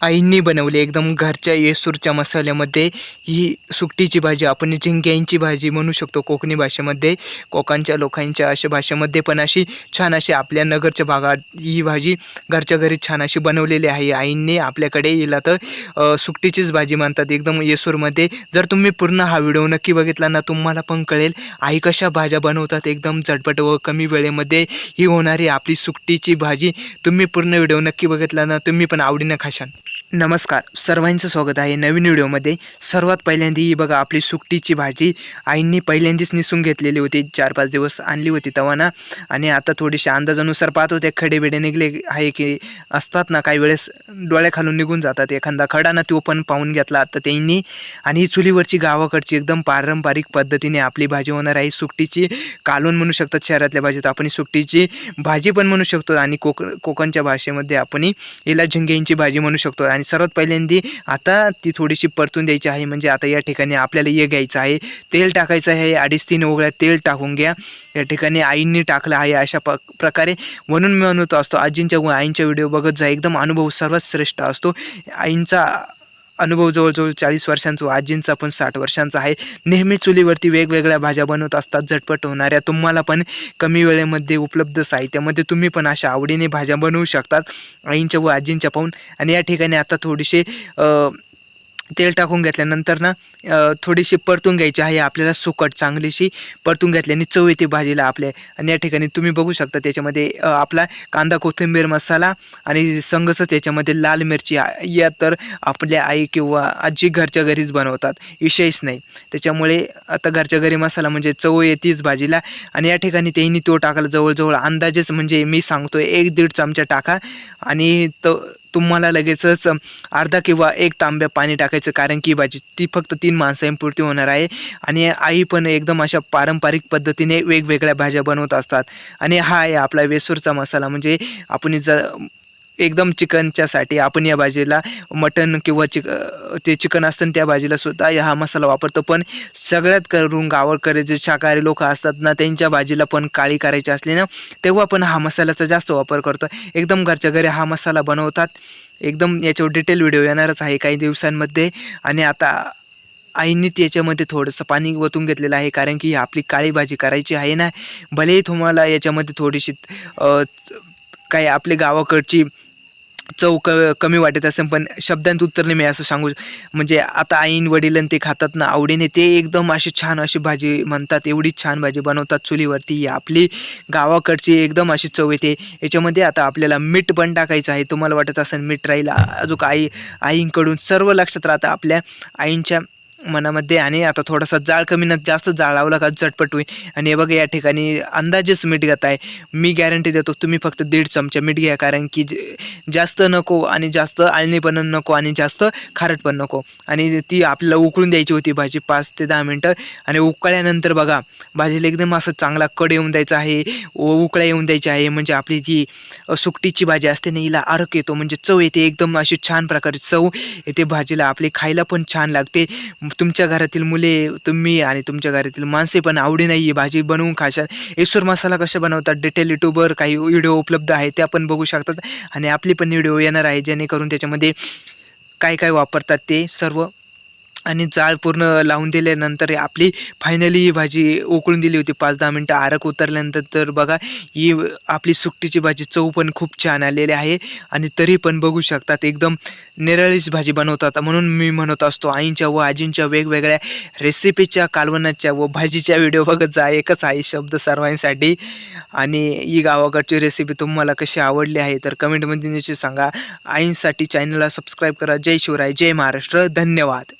आईंनी बनवली. एकदम घरच्या येसूरच्या मसाल्यामध्ये ही सुकटीची भाजी आपण झिंग्यांची भाजी म्हणू शकतो कोकणी भाषेमध्ये. कोकणच्या लोकांच्या अशा भाषेमध्ये पण अशी छान अशी आपल्या नगरच्या भागात ही भाजी घरच्या घरी छान अशी बनवलेली आहे. आईंनी आपल्याकडे येला तर सुकटीचीच भाजी म्हणतात. एकदम येसूरमध्ये जर तुम्ही पूर्ण हा व्हिडिओ नक्की बघितला ना तुम्हाला पण कळेल आई कशा भाज्या बनवतात. एकदम झटपट व कमी वेळेमध्ये ही होणारी आपली सुकटीची भाजी. तुम्ही पूर्ण व्हिडिओ नक्की बघितला ना तुम्ही पण आवडीनं खाशाल नमस्कार. सर्वांचं स्वागत आहे नवीन व्हिडिओमध्ये. सर्वात पहिल्यांदा ही बघा आपली सुकटीची भाजी. आईंनी पहिल्यांदाच निसून घेतलेली होती. चार पाच दिवस आणली होती तेव्हा ना. आणि आता थोडीशी अंदाजानुसार पाहत होते खडे बिडे निघले आहे की असतात ना काही वेळेस डोळ्याखालून निघून जातात. एखादा खडा ना तो पण पाहून घेतला आता त्यांनी. आणि ही चुलीवरची गावाकडची एकदम पारंपरिक पद्धतीने आपली भाजी होणार आहे. सुकटीची कालून म्हणू शकतात शहरातल्या भाजीत आपण सुकटीची भाजी पण म्हणू शकतो. आणि कोक कोकणच्या भाषेमध्ये आपण हिला झिंग्यांची भाजी म्हणू शकतो. आणि सर्वात पहिल्यांदी आता ती थोडीशी परतून द्यायची आहे. म्हणजे आता या ठिकाणी आपल्याला हे घ्यायचं आहे. तेल टाकायचं आहे. अडीच तीन ओघळ्या तेल टाकून घ्या. या ठिकाणी आईंनी टाकलं आहे अशा प प्रकारे. म्हणून मी म्हणतो असतो आजींच्या व आईंच्या व्हिडिओ बघत जा. एकदम अनुभव सर्वात श्रेष्ठ असतो. आईंचा अनुभव जवळजवळ चाळीस वर्षांचा आजींचा पण साठ वर्षांचा आहे. नेहमी चुलीवरती वेगवेगळ्या भाज्या बनवत असतात झटपट होणाऱ्या. तुम्हाला पण कमी वेळेमध्ये उपलब्ध साहित्यामध्ये तुम्ही पण अशा आवडीने भाज्या बनवू शकतात आईंच्या व आजींच्या पाहून. आणि या ठिकाणी आता थोडीशी तेल टाकून घेतल्यानंतर ना थोडीशी परतून घ्यायची आहे. आपल्याला सुकट चांगलीशी परतून घेतल्याने चव येते भाजीला आपल्या. आणि या ठिकाणी तुम्ही बघू शकता त्याच्यामध्ये आपला कांदा कोथिंबीर मसाला आणि संगच त्याच्यामध्ये लाल मिरची या तर आपल्या आई किंवा आजी घरच्या घरीच बनवतात. विषयच नाही. त्याच्यामुळे आता घरच्या घरी मसाला म्हणजे चव येतेच भाजीला. आणि या ठिकाणी त्यांनी तो टाकला जवळजवळ अंदाजेच म्हणजे मी सांगतो एक दीड चमचा टाका. आणि तो तुम्हाला लगेचच अर्धा किंवा एक तांब्या पाणी टाकायचं. कारण की भाजी ती फक्त ती तीन माणसांपुरती होणार आहे. आणि आई पण एकदम अशा पारंपरिक पद्धतीने वेगवेगळ्या भाज्या बनवत असतात. आणि हा आहे आपला वेसूरचा मसाला. म्हणजे आपण ज एकदम चिकनच्यासाठी आपण या भाजीला मटन किंवा चिक ते चिकन असतं आणि त्या भाजीला सुद्धा हा मसाला वापरतो. पण सगळ्यात करून गावाकडे जे शाकाहारी लोक असतात ना त्यांच्या भाजीला पण काळी करायची असली ना तेव्हा पण हा मसाल्याचा जास्त वापर करतो. एकदम घरच्या घरी हा मसाला बनवतात. एकदम याच्यावर डिटेल व्हिडिओ येणारच आहे काही दिवसांमध्ये. आणि आता आईंनी त्याच्यामध्ये थोडंसं पाणी ओतून घेतलेलं आहे कारण की ही आपली काळी भाजी करायची आहे ना भलेही तुम्हाला याच्यामध्ये थोडीशी काही काय आपली गावाकडची चव क कमी वाटत असेल पण शब्दांत उत्तर नाही मी असं सांगू म्हणजे आता आईन वडील ते खातात ना आवडीने ते एकदम अशी छान अशी भाजी म्हणतात एवढी छान भाजी बनवतात चुलीवरती आपली गावाकडची एकदम अशी चव येते. याच्यामध्ये आता आपल्याला मीठ पण टाकायचं आहे तुम्हाला वाटत असेल मीठ राहील अजून आई आईंकडून सर्व लक्षात राहतं आपल्या आईंच्या मनामध्ये आणि आता थोडासा जाळ कमी न जास्त जाळ लावला का झटपट होईल. आणि हे बघा या ठिकाणी अंदाजेच मीठ घेत आहे. मी गॅरंटी देतो तुम्ही फक्त दीड चमचा मीठ घ्या. कारण की जास्त नको आणि जास्त आळणी पण नको आणि जास्त खारट पण नको. आणि ती आपल्याला उकळून द्यायची होती भाजी पाच ते दहा मिनटं. आणि उकळल्यानंतर बघा भाजीला एकदम असं चांगला कड येऊन द्यायचा आहे. उ- उकळ्या येऊन द्यायची आहे. म्हणजे आपली जी सुकटीची भाजी असते ना हिला आरोग्य येतो. म्हणजे चव येते एकदम अशी छान प्रकारे. चव येते भाजीला. आपली खायला पण छान लागते. तुमच्या घरातील मुले तुम्ही आणि तुमच्या घरातील माणसे पण आवडी नाही आहे भाजी बनवून खाशाल येसूर मसाला कसे बनवतात डिटेल यूट्यूबवर काही व्हिडिओ उपलब्ध आहे त्या पण बघू शकतात. आणि आपली पण व्हिडिओ येणार आहे जेणेकरून त्याच्यामध्ये काय काय वापरतात ते सर्व आणि जाळ पूर्ण लावून दिल्यानंतर आपली फायनली ही भाजी उकळून दिली होती. पाच दहा मिनटं आरक उतरल्यानंतर तर बघा ही आपली सुकटीची भाजी चव पण खूप छान आलेली आहे. आणि तरी पण बघू शकतात एकदम निराळीच भाजी बनवतात. म्हणून मी म्हणत असतो आईंच्या व आजींच्या वेगवेगळ्या रेसिपीच्या कालवनाच्या व भाजीच्या व्हिडिओ बघत जा. एकच आहे शब्द सर्वांसाठी. आणि ही गावाकडची रेसिपी तुम्हाला कशी आवडली आहे तर कमेंटमध्ये निश्चित सांगा. आईंसाठी चॅनलला सबस्क्राईब करा. जय शिवराय जय महाराष्ट्र. धन्यवाद.